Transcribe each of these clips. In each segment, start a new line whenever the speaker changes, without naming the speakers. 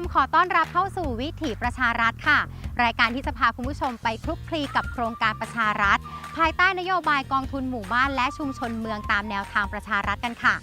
มขอต้อนรับเข้าสู่วิถีประชารัฐค่ะ รายการที่จะพาคุณผู้ชมไปคลุกคลีกับโครงการประชารัฐ ภายใต้นโยบายกองทุนหมู่บ้านและชุมชนเมืองตามแนวทางประชารัฐกันค่ะ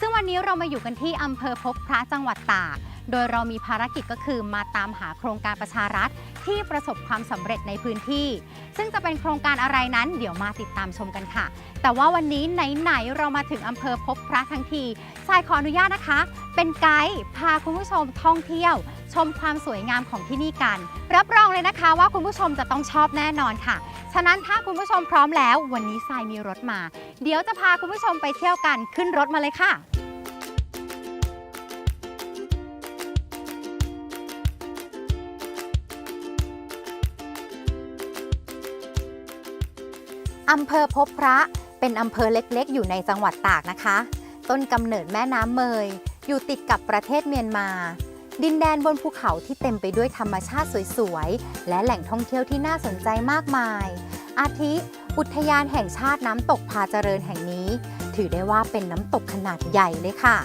ซึ่งวันนี้เรามาอยู่กันที่อำเภอพบพระจังหวัดตาก โดยเรามีภารกิจก็คือมาตามหาโครงการประชารัฐที่ประสบความสำเร็จในพื้นที่ ซึ่งจะเป็นโครงการอะไรนั้นเดี๋ยวมาติดตามชมกันค่ะ แต่ว่าวันนี้ไหนๆเรามาถึงอำเภอพบพระทั้งทีทรายขออนุญาตนะคะ เป็นไกด์พาคุณผู้ชมท่องเที่ยว ชมความสวยงามของที่นี่กัน รับรองเลยนะคะว่าคุณผู้ชมจะต้องชอบแน่นอนค่ะ ฉะนั้นถ้าคุณผู้ชมพร้อมแล้ว วันนี้ทรายมีรถมา เดี๋ยวจะพาคุณผู้ชมไปเที่ยวกันขึ้นรถมาเลยค่ะ อำเภอพบพระเป็นอำเภอเล็กๆ อยู่ในจังหวัดตากนะคะ ต้นกำเนิดแม่น้ำเมย อยู่ติดกับประเทศเมียนมา ดินแดนบนภูเขาที่เต็มไปด้วยธรรมชาติสวยๆ และแหล่งท่องเที่ยวที่น่าสนใจมากมาย อาทิ อุทยานแห่งชาติน้ำตกพาเจริญแห่งนี้ ถือได้ว่าเป็นน้ำตกขนาดใหญ่เลยค่ะ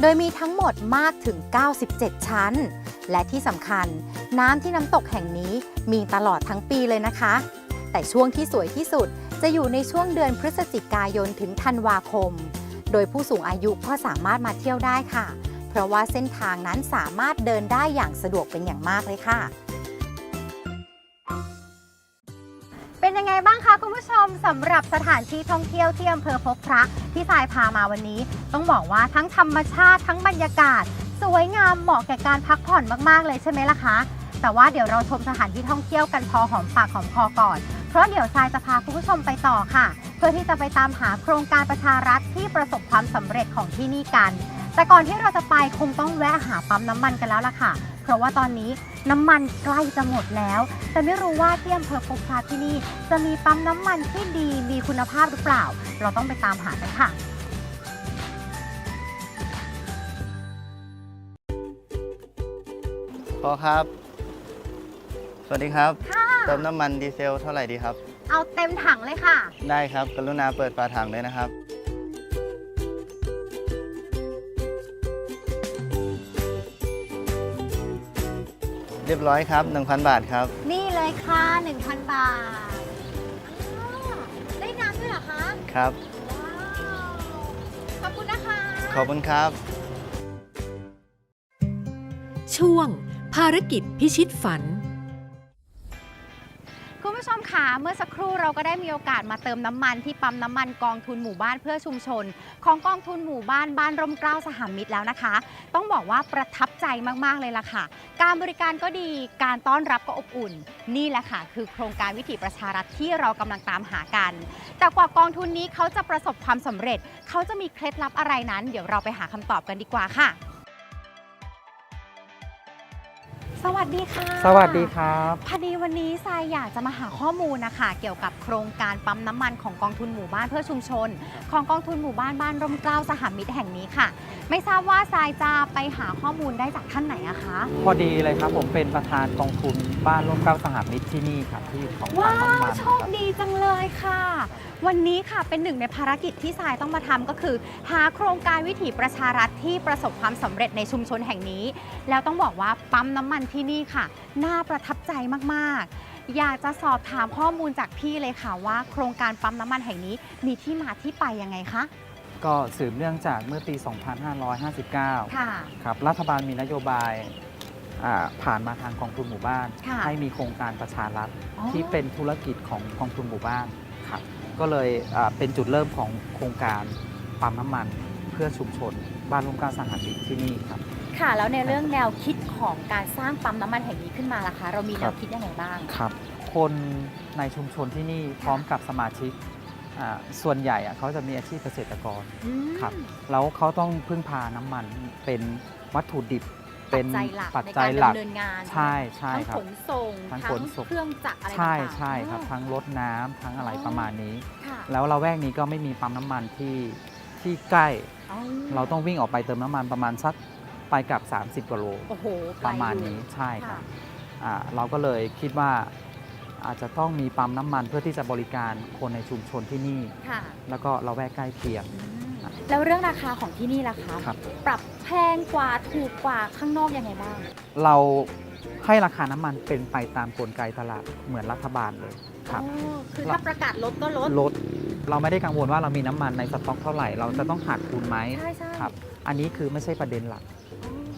โดยมีทั้งหมดมากถึง 97 ชั้น และที่สำคัญ น้ำที่น้ำตกแห่งนี้มีตลอดทั้งปีเลยนะคะ แต่ช่วงที่สวยที่สุด จะอยู่ในช่วงเดือนพฤศจิกายนถึงธันวาคม โดยผู้สูงอายุก็สามารถมาเที่ยวได้ค่ะ เพราะว่าเส้นทางนั้นสามารถเดินได้อย่างสะดวกเป็นอย่างมากเลยค่ะ เป็นยังไงบ้างคะคุณผู้ชมสำหรับสถานที่ท่องเที่ยวที่อำเภอพบพระที่สายพามาวันนี้ ต้องบอกว่าทั้งธรรมชาติทั้งบรรยากาศ สวยงามเหมาะแก่การพักผ่อนมากๆเลยใช่ไหมล่ะคะแต่ว่าเดี๋ยวเราชมสถานที่ท่องเที่ยวกันพอหอมปากหอมคอก่อน เพราะเดี๋ยวทรายจะพาคุณผู้ชมไปต่อค่ะ เพื่อที่จะไปตามหาโครงการประชารัฐที่ประสบความสำเร็จของที่นี่กัน แต่ก่อนที่เราจะไปคงต้องแวะหาปั๊มน้ำมันกันแล้วล่ะค่ะ เพราะว่าตอนนี้น้ำมันใกล้จะหมดแล้ว แต่ไม่รู้ว่าที่อำเภอพบพระที่นี่ จะมีปั๊มน้ำมันที่ดีมีคุณภาพหรือเปล่า เราต้องไปตามหากันค่ะ
พอครับ สวัสดีครับ
ค่ะ
เติมน้ำมันดีเซลเท่าไหร่ดีครับ
เอาเต็มถังเลยค่ะ
ได้ครับ กรุณาเปิดฝาถังเลยนะครับ เรียบร้อยครับ 1,000 บาทครับ
นี่เลยค่ะ 1,000 บาทอ้าวได้น้ำด้วยเหรอคะ
ครับ
ว้าวขอบคุณนะคะ
ขอบคุณครับ
ช่วง ภารกิจพิชิตฝัน
คุณผู้ชมคะ เมื่อสักครู่เราก็ได้มีโอกาสมาเติมน้ำมันที่ปั๊มน้ำมันกองทุนหมู่บ้านเพื่อชุมชน ของกองทุนหมู่บ้านบ้านร่มเกล้าสหมิตรแล้วนะคะ ต้องบอกว่าประทับใจมากๆเลยล่ะค่ะ การบริการก็ดีการต้อนรับก็อบอุ่น นี่แหละค่ะ คือโครงการวิถีประชารัฐที่เรากำลังตามหากัน แต่กว่ากองทุนนี้เขาจะประสบความสำเร็จ เขาจะมีเคล็ดลับอะไรนั้น เดี๋ยวเราไปหาคำตอบกันดีกว่าค่ะ สวัสดีค่ะ
สวัสดีครับ
พอดีวันนี้ทรายอยากจะมาหาข้อมูลนะคะ เกี่ยวกับโครงการปั๊มน้ำมันของกองทุนหมู่บ้านเพื่อชุมชน ของกองทุนหมู่บ้านบ้านร่มเกล้าสหมิตรแห่งนี้ค่ะ ไม่ทราบว่าทรายจะไปหาข้อมูลได้จากท่านไหนอะคะ
พอดีเลยครับผมเป็นประธานกองทุนบ้านร่วมเกล้าสหมิตรที่นี่ครับที่ของ
ว้า
ปั๊มน้ำ
ว
มัน
โช
ครั
ค
บ
ดีจังเลยค่ะ วันนี้ค่ะเป็นหนึ่งในภารกิจที่ทรายต้องมาทำก็คือ หาโครงการวิถีประชารัฐที่ประสบความสำเร็จในชุมชนแห่งนี้ แล้วต้องบอกว่าปั๊มน้ำมันที่นี่ค่ะ น่าประทับใจมากๆ อยากจะสอบถามข้อมูลจากพี่เลยค่ะว่า โครงการปั๊มน้ำมันแห่งนี้มีที่มาที่ไปยังไงคะ
ก็สืบเนื่องจากเมื่อปี 2559
ค่ะ
ครับ รัฐบาลมีนโยบายอ่าผ่านมาทางกองทุนหมู่บ้าน
ค่ะ
ให้มีโครงการประชารัฐ
อ๋อ
ที่เป็นธุรกิจของกองทุนหมู่บ้านครับ ก็เลยอ่าเป็นจุดเริ่มของโครงการปั๊มน้ำมันเพื่อชุมชน บ้านร่วมเกล้าสหมิตรที่นี่ครับ
ค่ะ แล้วในเรื่องแนวคิดของการสร้างปั๊มน้ำมันแห่งนี้ขึ้นมาล่ะคะ เรามี
ค
แน
รับ
วคิดยังไงบ้าง
ครับ คนในชุมชนที่นี่พร้อมกับสมาชิกอ่าส่วนใหญ่อะเขาจะมีอาชีพเกษตรกร
อืม
ครับแล้วเขาต้องพึ่งพาน้ำมันเป็นวัตถุดิบเป็น
ปัจจัยหลัก
ปัจ
ใน
จั
กายร
หลัก
ดำเนินงาน
ใช่ใช่
ทั้ง
ครั
ข
บ
นส่ง
ทั้ง
ทั้
ข
ง
นส่ง
เครื่องจักรอะไร
ใช่
ต่างๆ
ใช่ครับ
อ๋อ
ทั้งรถน้ำทั้งอะไร
อ๋อ
ประมาณนี้
ค่ะ
แล้วเราแวกนี้ก็ไม่มีปั๊มน้ำมันที่ที่ใกล้
อ๋อ
เราต้องวิ่งออกไปเติมน้ำมันประมาณสัก ไปกลับ 30กว่าโล
โอ้โหไก
ป
ล
ระมาณ
อยู่
นี้ใช่ครั
ค่ะ
บอ่าเราก็เลยคิดว่าอาจจะต้องมีปั๊มน้ำมันเพื่อที่จะบริการคนในชุมชนที่นี่
ค่ะ
แล้วก็เราแวกใกล้เคียง
อืมแล้วเรื่องราคาของที่นี่ล่ะคะ
ครับ
ปรับแพงกว่าถูกกว่าข้างนอกยังไงบ้าง
เราให้ราคาน้ำมันเป็นไปตามกลไกตลาดเหมือนรัฐบาลเลยครับ
อ๋อคือถ้าประกาศลดก็ลด
ลดเราไม่ได้กังวลว่าเรามีน้ำมันในสต็อกเท่าไหร่ เราจะต้องขาดทุนไหม
ใช่ใช่
ครับ อันนี้คือไม่ใช่ประเด็นหลัก
อ๋อ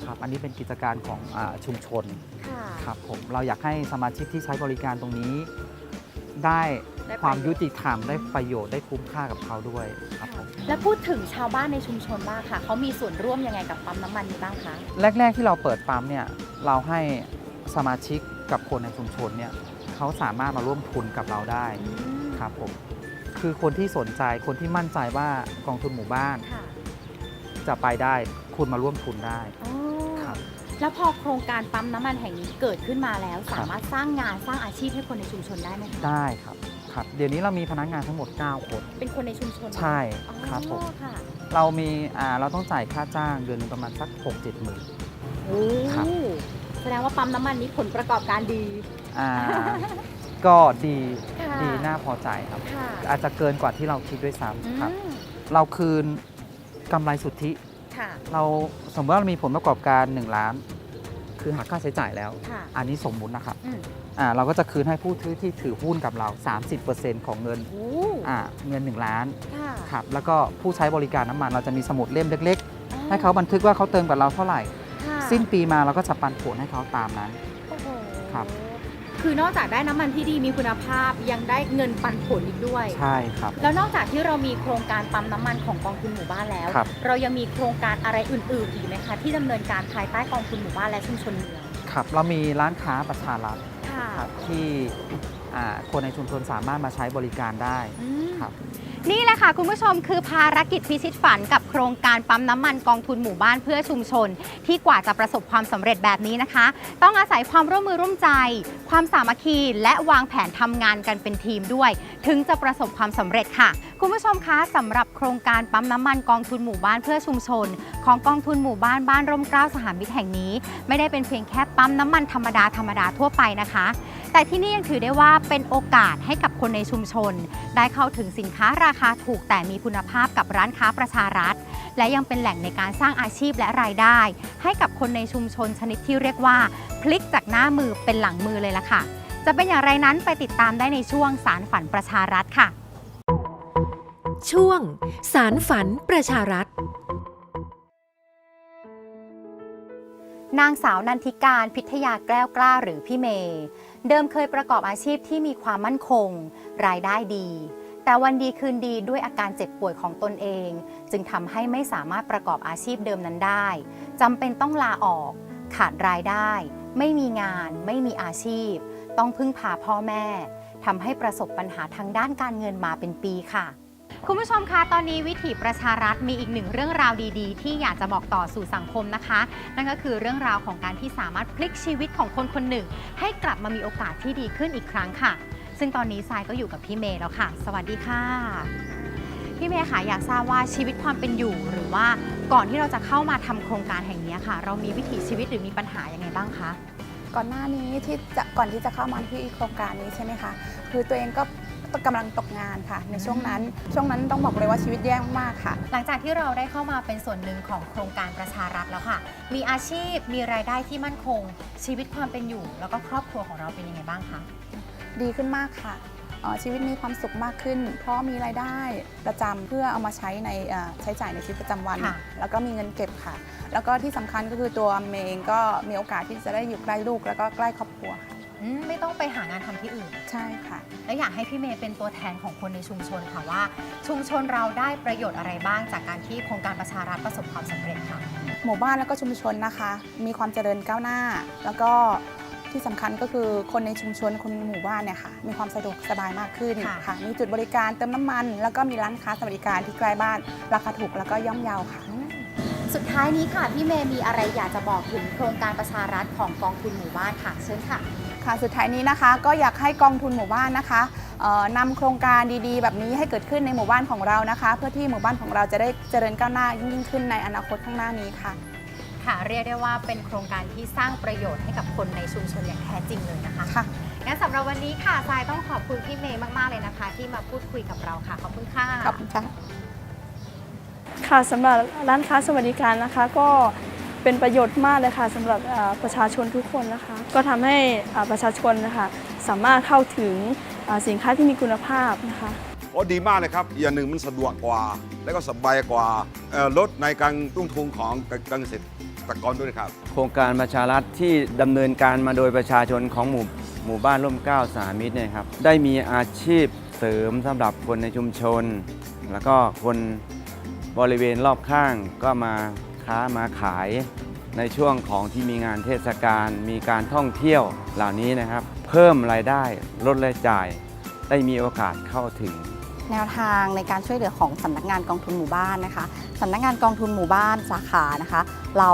ครับอันนี้เป็นกิจการของอาชุมชน
ค่ะ
ครับผมเราอยากให้สมาชิกที่ใช้บริการตรงนี้ ได้
ได้ประโยชน์
ความยุติธรรมได้ประโยชน์ได้คุ้มค่ากับเขาด้วยครับผม
แล้วพูดถึงชาวบ้านในชุมชนบ้างค่ะ เขามีส่วนร่วมยังไงกับปั๊มน้ำมันนี้บ้างคะ
แรก ๆ ที่เราเปิดปั๊มเนี่ยเราให้สมาชิกกับคนในชุมชนเนี่ยเขาสามารถมาร่วมทุนกับเราได้ครับผมคือคนที่สนใจคนที่มั่นใจว่ากองทุนหมู่บ้าน
ค่ะ
จะไปได้คุณมาร่วมทุนได้
อ๋อ
ครับ
แล้วพอโครงการปั๊มน้ำมันแห่งนี้เกิดขึ้นมาแล้ว
ครับ
สามารถสร้างงานสร้างอาชีพให้คนในชุมชนได้ไหมคะ
ได้ครับครับเดี๋ยวนี้เรามีพนักงานทั้งหมด 9 คน
เป็นคนในชุมชน
ใช่
อ๋อ
ครับผม
ค่ะ
เรามีอ่าเราต้องจ่ายค่าจ้างเดือนหนึงประมาณสัก6 7หมื่น
โอ้
ครับ
แสดงว่าปั๊มน้ำมันนี้ผลประกอบการดี
อ่า ก็ดี
ค่ะ
ดีน่าพอใจครับ
ค่ะ
อาจจะเกินกว่าที่เราคิดด้วย
อื
ซ้ำครับ
ม
เราคืนกำไรสุทธิ
ค่ะ
เราสมมติว่าเรามีผลประกอบการ 1 ล้าน คือหักค่าใช้จ่ายแล้ว
ค่ะ
อันนี้สมมุตินะครับ
อืม
อ่าเราก็จะคืนให้ผู้ถือที่ถือหุ้นกับเรา 30%ของเงิน
โอ้
อ่าเงิน 1 ล้าน
ค่ะ
ครับแล้วก็ผู้ใช้บริการน้ำมันเราจะมีสมุดเล่มเล็ก
อ๋อ
ๆให้เขาบันทึกว่าเขาเติมกับเราเท่าไหร่
ค่ะ
สิ้นปีมาเราก็จะปันผลให้เขาตามนั้น
โอ้โห
ครับ
คือนอกจากได้น้ำมันที่ดีมีคุณภาพยังได้เงินปันผลอีกด้วย
ใช่ครับ
แล้วนอกจากที่เรามีโครงการปั๊มน้ำมันของกองทุนหมู่บ้านแล้ว
ครับ
เรายังมีโครงการอะไรอื่น ๆ อีกไหมคะที่ดำเนินการภายใต้กองทุนหมู่บ้านและชุมชนเมือง
ครับเรามีร้านค้าประชารัฐ
ค่ะ
ครับที่อ่าคนในชุมชนสามารถมาใช้บริการได้
อืม
ครับ
นี่แหละค่ะคุณผู้ชมคือภารกิจพิชิตฝันกับโครงการปั๊มน้ำมันกองทุนหมู่บ้านเพื่อชุมชน ที่กว่าจะประสบความสำเร็จแบบนี้นะคะ ต้องอาศัยความร่วมมือร่วมใจ ความสามัคคี และวางแผนทำงานกันเป็นทีมด้วย ถึงจะประสบความสำเร็จค่ะ คุณผู้ชมคะสำหรับโครงการปั๊มน้ำมันกองทุนหมู่บ้านเพื่อชุมชน ของกองทุนหมู่บ้านบ้านร่มเกล้าสหมิตรแห่งนี้ ไม่ได้เป็นเพียงแค่ปั๊มน้ำมันธรรมดาธรรมดาทั่วไปนะคะ แต่ที่นี่ยังถือได้ว่าเป็นโอกาสให้กับคนในชุมชน ได้เข้าถึงสินค้าราคาถูกแต่มีคุณภาพกับร้านค้าประชารัฐ และยังเป็นแหล่งในการสร้างอาชีพและรายได้ ให้กับคนในชุมชนชนิดที่เรียกว่า พลิกจากหน้ามือเป็นหลังมือเลยล่ะค่ะ จะเป็นอย่างไรนั้นไปติดตามได้ในช่วงสารฝันประชารัฐค่ะ
ช่วง สารฝันประชารัฐ
นางสาวนันทิการพิทยาแก้วกล้าหรือพี่เมย์เดิมเคยประกอบอาชีพที่มีความมั่นคง รายได้ดี แต่วันดีคืนดีด้วยอาการเจ็บป่วยของตนเอง จึงทำให้ไม่สามารถประกอบอาชีพเดิมนั้นได้จำเป็นต้องลาออก ขาดรายได้ ไม่มีงาน ไม่มีอาชีพ ต้องพึ่งพาพ่อแม่ทำให้ประสบปัญหาทางด้านการเงินมาเป็นปีค่ะ คุณผู้ชมคะตอนนี้วิถีประชารัฐมีอีกหนึ่งเรื่องราวดีๆ ที่อยากจะบอกต่อสู่สังคมนะคะ นั่นก็คือเรื่องราวของการที่สามารถพลิกชีวิตของคนคนหนึ่ง ให้กลับมามีโอกาสที่ดีขึ้นอีกครั้งค่ะ ซึ่งตอนนี้ทรายก็อยู่กับพี่เมย์แล้วค่ะ สวัสดีค่ะ พี่เมย์ค่ะอยากทราบว่าชีวิตความเป็นอยู่หรือว่าก่อนที่เราจะเข้ามาทำโครงการแห่งนี้ค่ะ เรามีวิถีชีวิตหรือมีปัญหายังไงบ้างคะ
ก่อนหน้านี้ที่จะก่อนที่จะเข้ามาที่โครงการนี้ใช่ไหมคะคือตัวเองก็ กำลังตกงานค่ะ ในช่วงนั้น ช่วงนั้นต้องบอกเลยว่าชีวิตแย่มากๆค่ะ
หลังจากที่เราได้เข้ามาเป็นส่วนหนึ่งของโครงการประชารัฐแล้วค่ะ มีอาชีพมีรายได้ที่มั่นคง ชีวิตความเป็นอยู่ แล้วก็ครอบครัวของเราเป็นยังไงบ้างคะ
ดีขึ้นมากค่ะเอ่อชีวิตมีความสุขมากขึ้น เพราะมีรายได้ประจำเพื่อเอามาใช้ในเอ่อใช้จ่ายในชีวิตประจำวัน
ค่ะ
แล้วก็มีเงินเก็บค่ะ แล้วก็ที่สำคัญก็คือตัวเมย์เองก็มีโอกาสที่จะได้อยู่ใกล้ลูกแล้วก็ใกล้ครอบครัวค่ะ
อืมไม่ต้องไปหางานทำที่อื่น
ใช่ค่ะ
และอยากให้พี่เมย์เป็นตัวแทนของคนในชุมชนค่ะว่า ชุมชนเราได้ประโยชน์อะไรบ้างจากการที่โครงการประชารัฐประสบความสำเร็จค่ะ
หมู่บ้านแล้วก็ชุมชนนะคะ มีความเจริญก้าวหน้า แล้วก็ที่สำคัญก็คือคนในชุมชนคนในหมู่บ้านเนี่ยค่ะ มีความสะดวกสบายมากขึ้น
ค่ะ
ค่ะ มีจุดบริการเติมน้ำมัน แล้วก็มีร้านค้าสวัสดิการที่ใกล้บ้าน ราคาถูกแล้วก็ย่อมเยาค่ะ
อืมสุดท้ายนี้ค่ะ พี่เมย์มีอะไรอยากจะบอกถึงโครงการประชารัฐของกองทุนหมู่บ้านค่ะเชิญค่ะ
ค่ะสุดท้ายนี้นะคะก็อยากให้กองทุนหมู่บ้านนะคะเอ่อนำโครงการดีๆ แบบนี้ให้เกิดขึ้นในหมู่บ้านของเรานะคะ เพื่อที่หมู่บ้านของเราจะได้เจริญก้าวหน้ายิ่งๆขึ้นในอนาคตข้างหน้านี้ค่ะ
ค่ะเรียกได้ว่าเป็นโครงการที่สร้างประโยชน์ให้กับคนในชุมชนอย่างแท้จริงเลยนะคะ
ค่ะ
งั้นสำหรับวันนี้ค่ะทรายต้องขอบคุณพี่เมย์มากๆเลยนะคะ ที่มาพูดคุยกับเราค่ะขอบคุณค่ะ
ขอบคุณค่ะ
ค่ะสำหรับร้านค้าสวัสดิการนะคะ ก็ เป็นประโยชน์มากเลยค่ะสำหรับอ่าประชาชนทุกคนนะคะ ก็ทำให้อ่าประชาชนนะคะสามารถเข้าถึงอ่าสินค้าที่มีคุณภาพนะคะ
โอ้ดีมากเลยครับอย่างหนึ่งมันสะดวกกว่า แล้วก็สบายกว่าเอ่อลดในการตุ้งทุนของการเกษตรกรด้วยครับ
โครงการประชารัฐที่ดำเนินการมาโดยประชาชนของหมู่หมู่บ้านร่มเกล้าสามิตรเนี่ยครับได้มีอาชีพเสริมสำหรับคนในชุมชน แล้วก็คนบริเวณรอบข้างก็มา ค้ามาขาย ในช่วงของที่มีงานเทศกาลมีการท่องเที่ยวเหล่านี้นะครับ เพิ่มรายได้ลดรายจ่าย ได้มีโอกาสเข้าถึง
แนวทางในการช่วยเหลือของสำนักงานกองทุนหมู่บ้านนะคะสำนักงานกองทุนหมู่บ้านสาขานะคะ เรา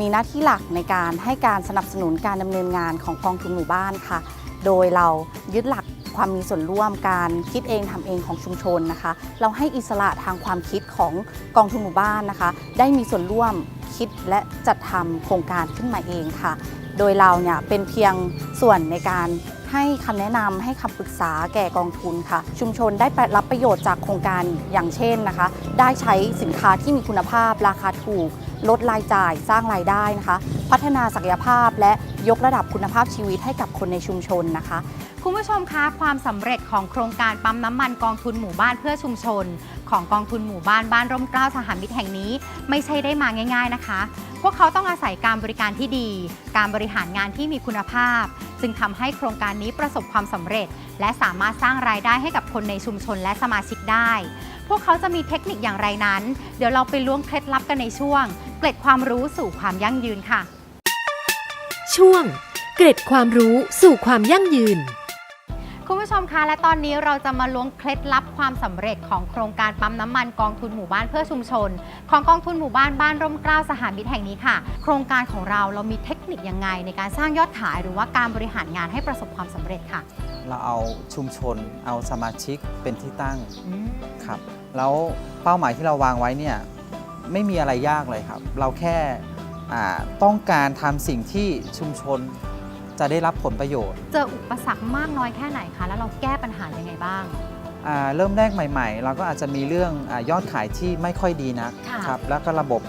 มีหน้าที่หลักในการให้การสนับสนุนการดำเนินงานของกองทุนหมู่บ้านค่ะ โดยเรายึดหลัก ความมีส่วนร่วมการคิดเองทำเองของชุมชนนะคะ เราให้อิสระทางความคิดของกองทุนหมู่บ้านนะคะ ได้มีส่วนร่วมคิดและจัดทำโครงการขึ้นมาเองค่ะ โดยเราเนี่ยเป็นเพียงส่วนในการให้คำแนะนำให้คำปรึกษาแก่กองทุนค่ะ ชุมชนได้รับประโยชน์จากโครงการอย่างเช่นนะคะ ได้ใช้สินค้าที่มีคุณภาพราคาถูก ลดรายจ่ายสร้างรายได้นะคะ พัฒนาศักยภาพและยกระดับคุณภาพชีวิตให้กับคนในชุมชนนะคะ
คุณผู้ชมคะความสำเร็จของโครงการปั๊มน้ำมันกองทุนหมู่บ้านเพื่อชุมชน ของกองทุนหมู่บ้านบ้านร่มเกล้าสหมิตรแห่งนี้ ไม่ใช่ได้มาง่าย ๆนะคะ พวกเขาต้องอาศัยการบริการที่ดี การบริหารงานที่มีคุณภาพ จึงทำให้โครงการนี้ประสบความสำเร็จ และสามารถสร้างรายได้ให้กับคนในชุมชนและสมาชิกได้ พวกเขาจะมีเทคนิคอย่างไรนั้น เดี๋ยวเราไปล้วงเคล็ดลับกันในช่วง เกล็ดความรู้สู่ความยั่งยืนค่ะ
ช่วง เกร็ดความรู้สู่ความยั่งยืน
คุณผู้ชมคะและตอนนี้เราจะมาล้วงเคล็ดลับความสำเร็จของโครงการปั๊มน้ำมันกองทุนหมู่บ้านเพื่อชุมชน ของกองทุนหมู่บ้านบ้านร่มเกล้าสหมิตรแห่งนี้ค่ะ โครงการของเราเรามีเทคนิคยังไง ในการสร้างยอดขายหรือว่าการบริหารงานให้ประสบความสำเร็จค่ะ
เราเอาชุมชน เอาสมาชิกเป็นที่ตั้งครับ แล้วเป้าหมายที่เราวางไว้เนี่ยไม่มีอะไรยากเลยครับ เราแค่อ่าต้องการทำสิ่งที่ชุมชน จะได้รับผลประโยชน์
เจออุปสรรคมากน้อยแค่ไหนคะ แล้วเราแก้ปัญหายังไงบ้าง
อ่าเริ่มแรกใหม่ ๆ เราก็อาจจะมีเรื่องอายอดขายที่ไม่ค่อยดีนัก
ค่ะ
ครับแล้วก็ระบบ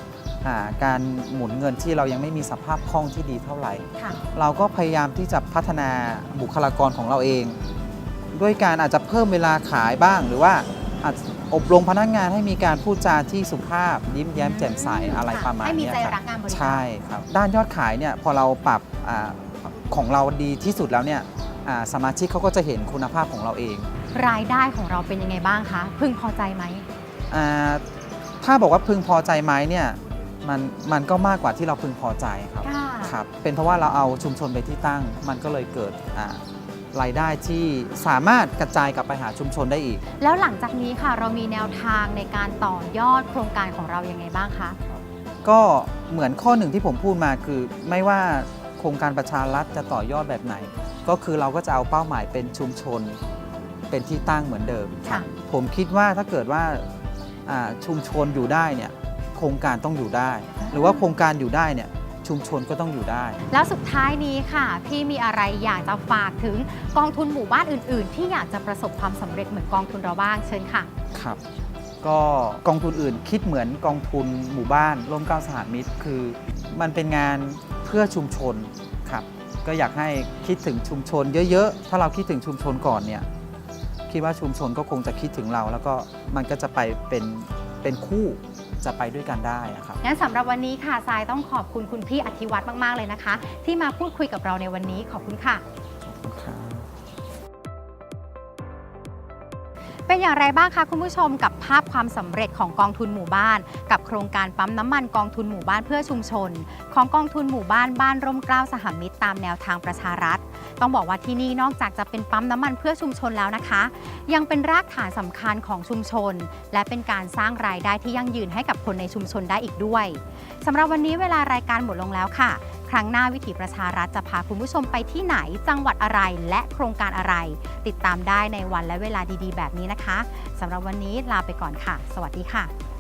อ่าการหมุนเงินที่เรายังไม่มีสภาพคล่องที่ดีเท่าไหร่
ค่ะ
เราก็พยายามที่จะพัฒนาบุคลากรของเราเอง ด้วยการอาจจะเพิ่มเวลาขายบ้าง หรือว่าอาจอบรมพนักงานให้มีการพูดจาที่สุภาพ ยิ้มแย้มแจ่มใสอะไร
ค่ะ
ประมาณ
ให้มี
เนี้ย
ใจ
ค
รั
รั
ก
บ
งานบริการ
ใช่ครับ ด้านยอดขายเนี่ยพอเราปรับอา ของเราดีที่สุดแล้วเนี่ยอ่าสมาชิกเขาก็จะเห็นคุณภาพของเราเอง
รายได้ของเราเป็นยังไงบ้างคะ พึงพอใจไหม
อ่าถ้าบอกว่าพึงพอใจไหมเนี่ยมันมันก็มากกว่าที่เราพึงพอใจครับ
ค่ะ
ครับเป็นเพราะว่าเราเอาชุมชนไปที่ตั้ง มันก็เลยเกิดอ่ารายได้ที่สามารถกระจายกลับไปหาชุมชนได้อีก
แล้วหลังจากนี้ค่ะเรามีแนวทางในการต่อยอดโครงการของเรายังไงบ้างคะ
ก็เหมือนข้อหนึ่งที่ผมพูดมาคือไม่ว่าโครงการประชารัฐจะต่อยอดแบบไหน ก็คือเราก็จะเอาเป้าหมายเป็นชุมชนเป็นที่ตั้งเหมือนเดิม
ค่ะ
ผมคิดว่าถ้าเกิดว่าอ่าชุมชนอยู่ได้เนี่ยโครงการต้องอยู่ได้ หรือว่าโครงการอยู่ได้เนี่ยชุมชนก็ต้องอยู่ได้
แล้วสุดท้ายนี้ค่ะ พี่มีอะไรอยากจะฝากถึงกองทุนหมู่บ้านอื่น ๆ ที่อยากจะประสบความสำเร็จเหมือนกองทุนเราบ้างเชิญค่ะ
ครับก็กองทุนอื่นคิดเหมือนกองทุนหมู่บ้านร่มเกล้าสหมิตร คือมันเป็นงานเพื่อชุมชนครับก็อยากให้คิดถึงชุมชนเยอะๆ ถ้าเราคิดถึงชุมชนก่อนเนี่ยคิดว่าชุมชนก็คงจะคิดถึงเรา แล้วก็มันก็จะไปเป็นเป็นคู่จะไปด้วยกันได้อะครับ
งั้นสำหรับวันนี้ค่ะทรายต้องขอบคุณคุณพี่อธิวัตรมาก ๆ เลยนะคะ ที่มาพูดคุยกับเราในวันนี้ขอบคุณค่ะ เป็นอย่างไรบ้างคะคุณผู้ชมกับภาพความสำเร็จของกองทุนหมู่บ้าน กับโครงการปั๊มน้ำมันกองทุนหมู่บ้านเพื่อชุมชน ของกองทุนหมู่บ้านบ้านร่มเกล้าสหมิตรตามแนวทางประชารัฐ ต้องบอกว่าที่นี่นอกจากจะเป็นปั๊มน้ำมันเพื่อชุมชนแล้วนะคะ ยังเป็นรากฐานสำคัญของชุมชน และเป็นการสร้างรายได้ที่ยั่งยืนให้กับคนในชุมชนได้อีกด้วยสำหรับวันนี้เวลารายการหมดลงแล้วค่ะ ครั้งหน้าวิถีประชารัฐจะพาคุณผู้ชมไปที่ไหน จังหวัดอะไรและโครงการอะไร ติดตามได้ในวันและเวลาดีๆ แบบนี้นะคะสำหรับวันนี้ลาไปก่อนค่ะ สวัสดีค่ะ